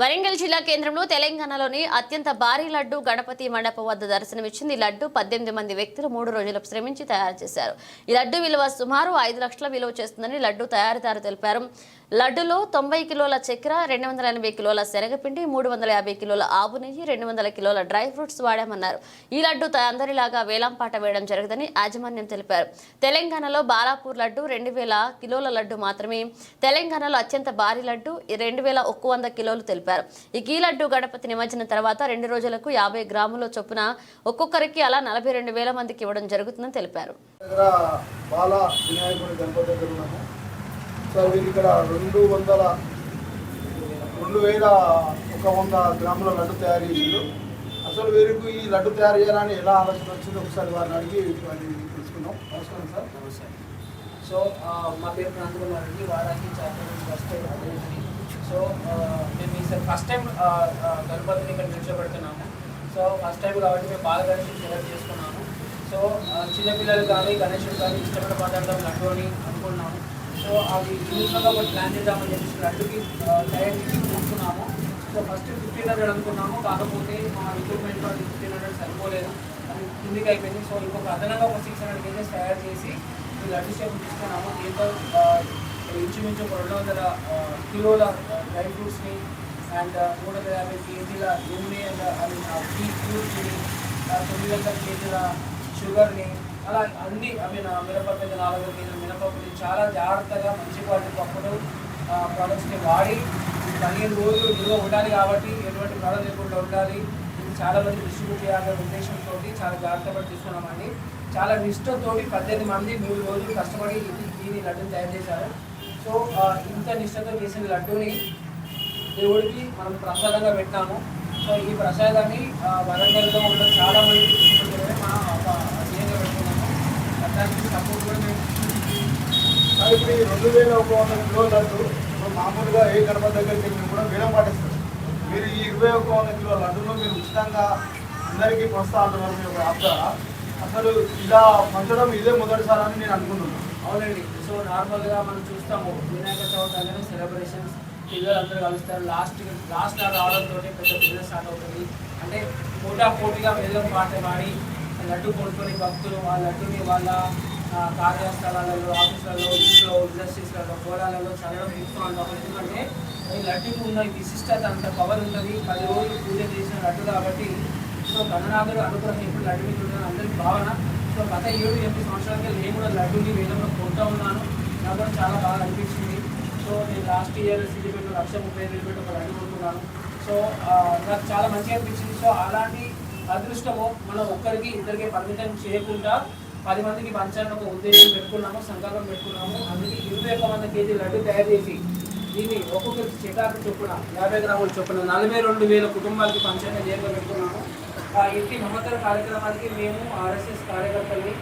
వరంగల్ జిల్లా కేంద్రంలో తెలంగాణలోని అత్యంత భారీ లడ్డు గణపతి మండపం వద్ద దర్శనమిచ్చింది. ఈ లడ్డు పద్దెనిమిది మంది వ్యక్తులు మూడు రోజులు శ్రమించి తయారు చేశారు. ఈ లడ్డు విలువ సుమారు ఐదు లక్షల విలువ చేస్తుందని లడ్డు తయారీదారు తెలిపారు. లడ్డులో తొంభై కిలోల చక్కెర రెండు వందల ఎనభై కిలోల శనగపిండి మూడు వందల యాభై కిలోల ఆవు నెయ్యి రెండు వందల కిలోల డ్రై ఫ్రూట్స్ వాడామన్నారు. ఈ లడ్డు అందరిలాగా వేలంపాట వేయడం జరగదని యాజమాన్యం తెలిపారు. తెలంగాణలో బాలాపూర్ లడ్డు రెండు వేల కిలోల లడ్డు మాత్రమే. తెలంగాణలో అత్యంత భారీ లడ్డు రెండు వేల ఒక్క వంద కిలోలు తెలిపారు. ఈ కీ లడ్డు గణపతి నిమజ్జనం తర్వాత రెండు రోజులకు యాభై గ్రాముల చొప్పున ఒక్కొక్కరికి అలా నలభై రెండు వేల మందికి ఇవ్వడం జరుగుతుందని తెలిపారు. సో వీళ్ళు ఇక్కడ రెండు వందల రెండు వేల ఒక వంద గ్రాముల లడ్డు తయారు చేసిండు. అసలు వీరికి ఈ లడ్డు తయారు చేయాలని ఎలా ఆలోచన వచ్చిందో ఒకసారి వారిని అడిగి తెలుసుకుందాం. నమస్కారం సార్. నమస్తే. సో మా పేరు ప్రాంతకుమార్ అండి. వారానికి చార్టర్ ఫస్ట్ టైం అదేంటి సో మేము ఈసారి ఫస్ట్ టైం గణపతిని ఇక్కడ నిల్చోబెడుతున్నాము. సో ఫస్ట్ టైం కాబట్టి మేము బాగా గణేష్ సెలెక్ట్ చేసుకున్నాము. సో చిన్నపిల్లలు కానీ గణేషుడు కానీ ఇష్టమైన పదార్థం లడ్డు అని అనుకున్నాము. సో అవి యూస్గా ఒక ప్లాన్ చేద్దామని చెప్పేసి లడ్డుకి తయారు చేసి చూసుకున్నాము సో ఫస్ట్ ఫిఫ్టీన్ హండ్రెడ్ అనుకున్నాము. కాకపోతే మా రిక్రూట్మెంట్లో ఫిఫ్టీన్ హండ్రెడ్ సరిపోలేదు. అది కిందికి అయిపోయింది. సో ఇంకొక అదనంగా ఒక సిక్స్ హండ్రెడ్ కేజెస్ తయారు చేసి ఈ లడ్డు షేప్ తీసుకున్నాము. దీంతో ఇంచుమించు రెండు వందల కిలోల డ్రై ఫ్రూట్స్ని అండ్ నూట వందల యాభై కేజీల నూనె అండ్ అది టీ ఫ్రూట్స్ని తొమ్మిది వందల కేజీల షుగర్ని అలా అన్ని ఐ మీన్ మినపప్పు నాలుగు కేజీల మినపప్పుని చాలా జాగ్రత్తగా మంచి క్వాలిటీ పప్పులు ప్రొడక్ట్స్ని వాడి పదిహేను రోజులు నిల్వ ఉండాలి కాబట్టి ఎటువంటి ప్రాబ్లం లేకుండా ఉండాలి. ఇది చాలా మంది డిస్ట్రిబ్యూట్ చేయాలనే ఉద్దేశంతో చాలా జాగ్రత్త పడి తీసుకున్నామండి. చాలా నిష్ఠతో పద్దెనిమిది మంది మూడు రోజులు కష్టపడి ఇది దీని లడ్డూని తయారు చేశారు. సో ఇంత నిష్టతో చేసిన లడ్డూని దేవుడికి మనం ప్రసాదంగా పెట్టాము సో ఈ ప్రసాదాన్ని వరంగల్లో ఉన్న చాలామంది మా దానికి సపోర్ట్ కూడా మేము ఇప్పుడు ఈ రెండు వేల ఒక వంద కిలోల లడ్డు ఇప్పుడు మామూలుగా ఏ గణపతి దగ్గరికి వెళ్ళినా కూడా వేలం పాటిస్తారు. మీరు ఈ ఇరవై ఒక వంద కిలోల లడ్డును మీరు ఉచితంగా అందరికీ ప్రోత్సాహాలు మీరు ఆపుతారా? అసలు ఇలా పంచడం ఇదే మొదటిసారి అని నేను అనుకుంటున్నాను. అవునండి. సో నార్మల్గా మనం చూస్తాము వినాయక చవితి అనేది సెలబ్రేషన్స్ పిల్లలందరూ కలుస్తారు. లాస్ట్ లాస్ట్ రావడంతో పెద్ద బిజినెస్ స్టార్ట్ అవుతుంది. అంటే పోటా పోటీగా వెళ్ళం పాట పాడి లడ్డు కొనుక్కొని భక్తులు ఆ లడ్డుని వాళ్ళ కార్యస్థలాలలో ఆఫీసులలో ఇంట్లో ఇండస్ట్రీస్లలో గోడాలలో చదవడం చూస్తున్నాం ఎందుకంటే ఈ లడ్డుకు ఉన్న విశిష్టత అంత పవర్ ఉన్నది. పది రోజులు పూజ చేసిన లడ్డు కాబట్టి సో గణనాథుడు అనుగ్రహం ఎప్పుడు లడ్డు మీద ఉందని భావన. సో గత ఏడు ఎనిమిది సంవత్సరాలకి నేను కూడా లడ్డూని వేలంలో కొంటూ ఉన్నాను. నాకు కూడా చాలా బాగా అనిపించింది. సో నేను లాస్ట్ ఇయర్ సిద్దిపేట లక్ష ముప్పై ఐదు వేలు పెట్టి ఒక లడ్డు కొనుక్కున్నాను. సో నాకు చాలా మంచిగా అనిపించింది. సో అలాంటి అదృష్టము మనం ఒక్కరికి ఇద్దరికి పరిమితం చేయకుండా పది మందికి పంచాలని ఒక ఉద్దేశం పెట్టుకున్నాము సంకల్పం పెట్టుకున్నాము. అందుకే ఇరవై ఒక్క వంద కేజీ లడ్డు తయారు చేసి దీన్ని ఒక్కొక్కరికి చికాకు చొప్పున యాభై గ్రాముల చొప్పున నలభై రెండు వేల కుటుంబాలకి పంచాయతీ ధ్యేయంగా పెట్టుకున్నాము. ఆ ఇంటి మమతర కార్యక్రమానికి మేము ఆర్ఎస్ఎస్ కార్యకర్తల్ని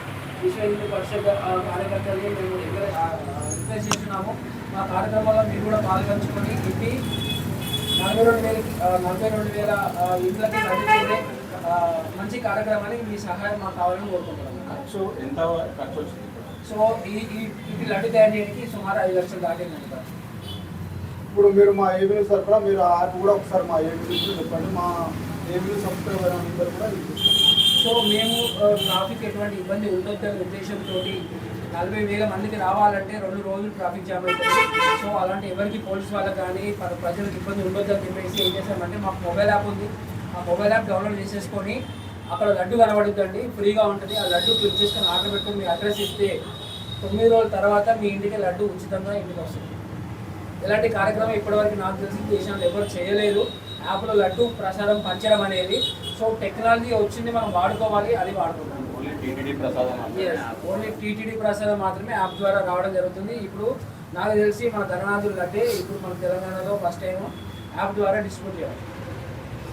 విశ్వ హిందూ పరిషత్ కార్యకర్తల్ని మేము రిక్వెస్ట్ చేస్తున్నాము. మా కార్యక్రమాల్లో మీరు కూడా పాల్గొంచుకొని ఇంటి నలభై రెండు వేల నలభై రెండు వేల ఇంట్లో మంచి కార్యక్రమానికి మీ సహాయం మాకు కావాలని కోరుకుంటున్నాము. ఖర్చు ఎంత ఖర్చు వచ్చింది? సో ఈ ఈ ఇది లడ్డు తయారు చేయడానికి సుమారు ఐదు లక్షలు దాటిందండి సార్. ఇప్పుడు మీరు మా ఏబీలు సరఫరా మీరు ఆ యాప్ కూడా ఒకసారి మా ఏబీలు చెప్పండి. మా ఏబీలు సబ్స్క్రైబర్ అందరూ కూడా. సో మేము ట్రాఫిక్ ఎటువంటి ఇబ్బంది ఉండొద్దనే ఉద్దేశంతో నలభై వేల మందికి రావాలంటే రెండు రోజులు ట్రాఫిక్ జామ్ అవుతుంది సో అలాంటి ఎవరికి పోలీస్ వాళ్ళకి కానీ ప్ర- ప్రజలకు ఇబ్బంది ఉండొద్దని చెప్పేసి ఏం చేశామంటే మాకు మొబైల్ యాప్ ఉంది. ఆ మొబైల్ యాప్ డౌన్లోడ్ చేసేసుకొని అక్కడ లడ్డు కనబడుద్దండి ఫ్రీగా ఉంటుంది. ఆ లడ్డు క్లిక్ చేసుకొని ఆర్డర్ పెట్టుకొని మీ అడ్రస్ ఇస్తే తొమ్మిది రోజుల తర్వాత మీ ఇంటికి లడ్డు ఉచితంగా ఇంటికి వస్తుంది. ఇలాంటి కార్యక్రమం ఇప్పటివరకు నాకు తెలిసి దేశంలో ఎవరు చేయలేదు. యాప్లో లడ్డు ప్రసాదం పంచడం అనేది. సో టెక్నాలజీ వచ్చింది మనం వాడుకోవాలి అది వాడుకుంటాం ఓన్లీ టీటీడీ ప్రసాదం మాత్రమే. యాప్ ద్వారా రావడం జరుగుతుంది. ఇప్పుడు నాకు తెలిసి మన ధననాథులు లడ్డే ఇప్పుడు మన తెలంగాణలో ఫస్ట్ టైం యాప్ ద్వారా డిస్ట్రిబ్యూట్ చేయాలి.